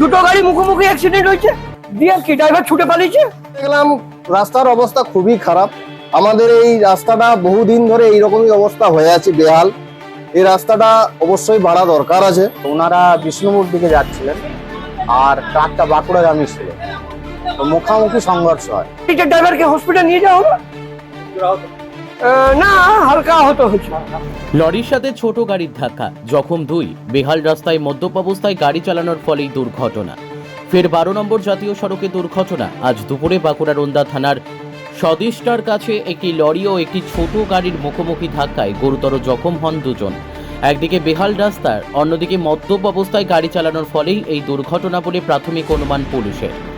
দুটো গাড়ি মুখোমুখি অ্যাক্সিডেন্ট হয়েছে। দিয়ে কি ড্রাইভার ছুটে পালিয়েছে? দেখলাম রাস্তার অবস্থা খুবই খারাপ। আমাদের এই রাস্তাটা বহুদিন ধরে এইরকমই অবস্থা হয়ে আছে বেহাল। এই রাস্তাটা অবশ্যই বাড়া দরকার আছে। ওনারা বিষ্ণুপুর দিকে যাচ্ছিলেন আর ট্রাকটা বাঁকুড়াগামী ছিল। তো মুখামুখি সংঘর্ষ হয়। ড্রাইভারকে হসপিটাল নিয়ে যাওয়া হলো? না, হালকা আহত হয়েছে। লরির সাথে ছোট গাড়ির ধাক্কা, জখম দুই। বেহাল রাস্তায় মদ্যপ অবস্থায় গাড়ি চালানোর ফলেই দুর্ঘটনা। ফের বারো নম্বর জাতীয় সড়কে দুর্ঘটনা। আজ দুপুরে বাঁকুড়া রন্দা থানার স্বদেশটার কাছে একটি লরি ও একটি ছোট গাড়ির মুখোমুখি ধাক্কায় গুরুতর জখম হন দুজন। একদিকে বেহাল রাস্তার, অন্যদিকে মদ্যপ অবস্থায় গাড়ি চালানোর ফলেই এই দুর্ঘটনা বলে প্রাথমিক অনুমান পুলিশের।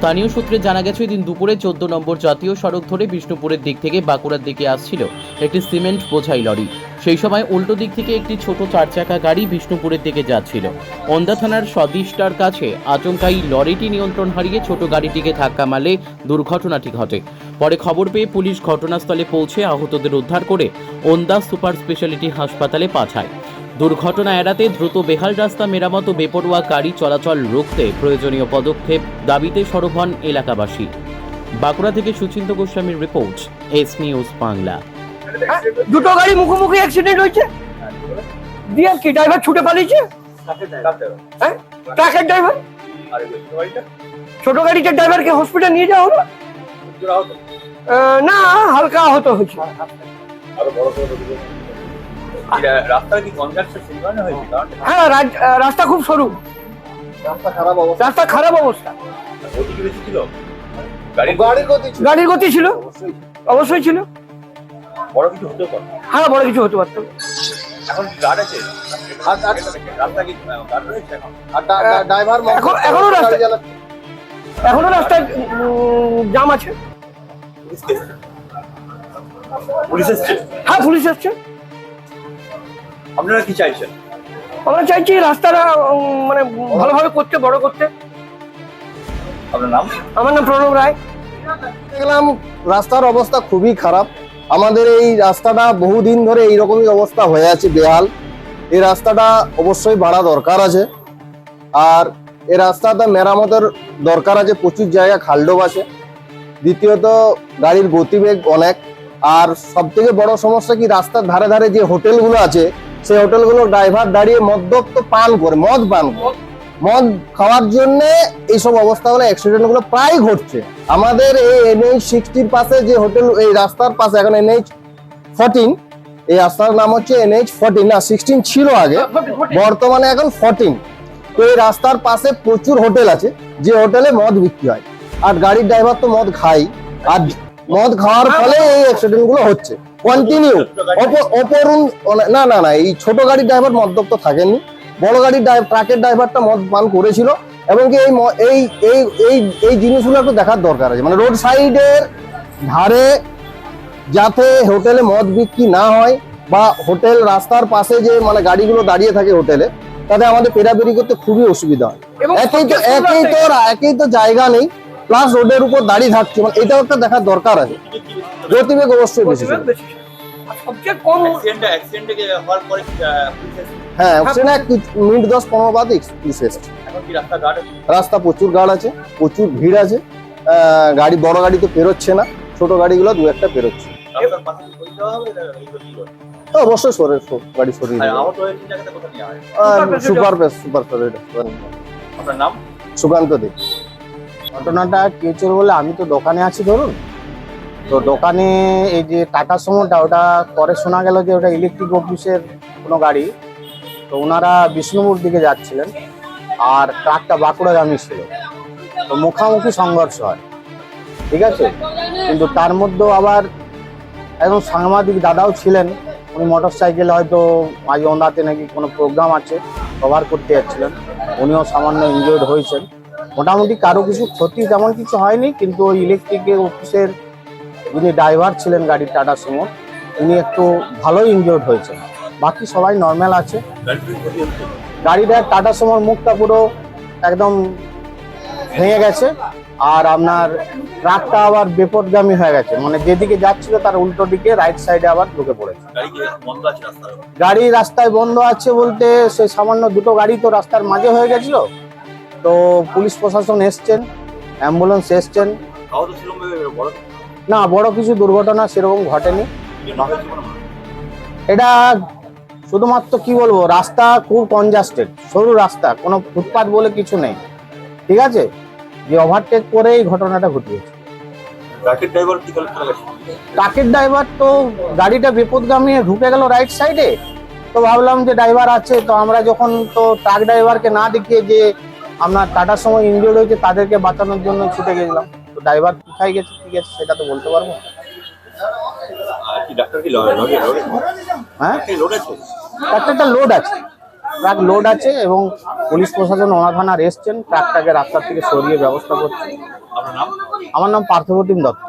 স্থানীয় সূত্রে জানা গেছে দিন দুপুরে চোদ্দ নম্বর জাতীয় সড়ক ধরে বিষ্ণুপুরের দিক থেকে বাঁকুড়ার দিকে আসছিল একটি সিমেন্ট বোঝাই লরি। সেই সময় উল্টো দিক থেকে একটি ছোট চার চাকা গাড়ি বিষ্ণুপুরের দিকে যাচ্ছিল। ওন্দা থানার সদিশটার কাছে আচমকাই লরিটি নিয়ন্ত্রণ হারিয়ে ছোট গাড়িটিকে ধাক্কা মারলে দুর্ঘটনাটি ঘটে। পরে খবর পেয়ে পুলিশ ঘটনাস্থলে পৌঁছে আহতদের উদ্ধার করে ওন্দা সুপার স্পেশালিটি হাসপাতালে পাঠায়। দুর্ঘটনা এড়াতে দ্রুত বেহাল রাস্তা মেরামত ও বেপরোয়া গাড়ি চলাচল রুখতে প্রয়োজনীয় পদক্ষেপ দাবিতে সরব হন এলাকাবাসী। বাঁকুড়া থেকে সুচিন্ত গোস্বামীর রিপোর্ট, এস নিউজ বাংলা। দুটো গাড়ি মুখোমুখি অ্যাক্সিডেন্ট হয়েছে? দিয়ে কি ড্রাইভার ছুটে পালিয়েছে? হ্যাঁ? ট্রাকের ড্রাইভার ছোট গাড়িটার ড্রাইভারকে হসপিটাল নিয়ে যাওয়া হলো? না, হালকা আহত হয়েছে। হ্যাঁ রাজ- রাস্তা খুব সরু। রাস্তা খারাপ অবস্থা। রাস্তা খারাপ অবস্থা। গাড়ির গতি? ছিল। গাড়ির গতি ছিল। অবশ্যই। ছিল। বড় কিছু হতে পারে হ্যাঁ বড় কিছু হতে পারতো। এখন গার্ড আছে? আর- আর- রাস্তা কি গার্ড রয়েছে এখন? ড্রাইভার রাস্তা-। এখনও রাস্তায় জাম আছে। পুলিশ কে এসছে? হ্যাঁ পুলিশ আসছে আপনারা কি চাইছেন? আমরা চাইছি রাস্তাটা মানে ভালোভাবে করতে বড় করতে। আপনার নাম? আমার নাম প্রণব রায়। দেখলাম রাস্তার অবস্থা খুবই খারাপ। আমাদের এই রাস্তাটা বহুদিন ধরে এইরকমই অবস্থা হয়ে আছে বেহাল। এই রাস্তাটা অবশ্যই বাড়া দরকার আছে। আর এই রাস্তাটা মেরামতের দরকার আছে প্রচুর জায়গা খালডোব আছে। দ্বিতীয়ত গাড়ির গতিবেগ অনেক। আর সব থেকে বড় সমস্যা কি রাস্তার ধারে ধারে যে হোটেলগুলো আছে সেই হোটেলগুলো ড্রাইভার দাঁড়িয়ে মদ্যপ্ত পান করে মদ পান করে। মদ। খাওয়ার জন্য এইসব অবস্থাগুলো অ্যাক্সিডেন্টগুলো প্রায় ঘটছে। আমাদের এই এনএইচ সিক্সটির পাশে যে হোটেল এই রাস্তার পাশে এখন এনএইচ ফোরটিন এই রাস্তার নাম হচ্ছে এনএইচ ফোরটিন না সিক্সটিন ছিল আগে। বর্তমানে এখন ফোরটিন তো এই রাস্তার পাশে প্রচুর হোটেল আছে যে হোটেলে মদ বিক্রি হয়। আর গাড়ির ড্রাইভার তো মদ খাই আর মদ খাওয়ার ফলে এই অ্যাক্সিডেন্টগুলো হচ্ছে। কন্টিনিউ অপরুণ না না না এই ছোট গাড়ির ড্রাইভার মদ্যপ তো থাকেননি বড় গাড়ির ট্রাকের ড্রাইভারটা মদ পান করেছিল। এবং কি এই এই এই এই এই জিনিসগুলো একটু দেখার দরকার আছে। মানে রোড সাইডের ধারে যাতে হোটেলে মদ বিক্রি না হয় বা হোটেল রাস্তার পাশে যে মানে গাড়িগুলো দাঁড়িয়ে থাকে হোটেলে তাতে আমাদের পেরাপেরি করতে খুবই অসুবিধা হয়। একই তো একই তো একই তো জায়গা নেই। প্লাস রোডের উপর দাঁড়িয়ে থাকছে মানে এটাও একটা দেখার দরকার আছে। গতিবেগ অবশ্যই বেশি সবচেয়ে অ্যাক্সিডেন্ট হ্যাঁ সেটা মিনিট দশ পনেরো বাদ রাস্তা গার্ড প্রচুর গাড় আছে প্রচুর ভিড় আছে। গাড়ি বড় গাড়ি তো পেরোচ্ছে না ছোট গাড়িগুলো দু একটা পেরোচ্ছে? তো অবশ্যই সরে গাড়ি সরিয়ে দেবে। হয়? সুপার বেস সুপার আপনার নাম? সুকান্ত দে। ঘটনাটা কি হয়েছিল বলে আমি তো দোকানে আছি ধরুন। তো দোকানে এই যে টাটা সুমোটা ওটা পরে শোনা গেল যে ওটা ইলেকট্রিক অফিসের কোনো গাড়ি। তো ওনারা বিষ্ণুপুর দিকে যাচ্ছিলেন আর ট্রাকটা বাঁকুড়া বাঁকুড়াগামী ছিল। তো মুখামুখি সংঘর্ষ হয়। ঠিক আছে? কিন্তু তার মধ্যেও আবার একজন সাংবাদিক দাদাও ছিলেন। উনি মোটর সাইকেলে হয়তো আজ ওনাতে নাকি কোনো প্রোগ্রাম আছে কভার করতে যাচ্ছিলেন। উনিও সামান্য ইনজয়েড হয়েছেন। মোটামুটি কারও কিছু ক্ষতি তেমন কিছু হয়নি, কিন্তু ওই ইলেকট্রিকের অফিসের যিনি ড্রাইভার ছিলেন গাড়ির টাটা সুমো, উনি একটু ভালোই ইনজয়েড হয়েছেন। বাকি সবাই নর্মাল আছে। গাড়িটার টাটা সুমোর মুখটা পুরো একদম ভেঙে গেছে, আর আপনার ট্রাকটা আবার বিপদগামী হয়ে গেছে। মানে যেদিকে যাচ্ছিল তার উল্টো দিকে রাইট সাইডে আবার ঢুকে পড়েছে। গাড়ি রাস্তায় বন্ধ আছে বলতে সেই সামান্য দুটো গাড়ি তো রাস্তার মাঝে হয়ে গেছিল তো পুলিশ প্রশাসন এসছেন অ্যাম্বুলেন্স এসছেন। না বড় কিছু দুর্ঘটনা সেরকম ঘটেনি। এটা শুধুমাত্র কি বলব রাস্তা খুব কনজাস্টেড সরু রাস্তা কোনো ফুটপাথ বলে কিছু নেই। ঠিক আছে? যে ওভারটেক করে এই ঘটনাটা ঘটিয়েছে। ট্রাকের ড্রাইভার তো গাড়িটা বিপদগামী ঢুকে গেল রাইট সাইডে তো ভাবলাম যে ড্রাইভার আছে তো আমরা যখন তো ট্রাক ড্রাইভারকে না দেখিয়ে যে আপনার টাটার সময় ইনজিওর্ড হয়েছে তাদেরকে বাঁচানোর জন্য ছুটে গেছিলাম। তো ড্রাইভার কোথায় গেছে ঠিক আছে সেটা তো বলতে পারব হ্যাঁ লোড আছে লোড? আছে। ট্রাক লোড আছে এবং পুলিশ প্রশাসন ওনা থানার এসছেন ট্রাকটাকে রাস্তার থেকে সরিয়ে ব্যবস্থা করছে। আমার নাম পার্থপ্রতিম দত্ত।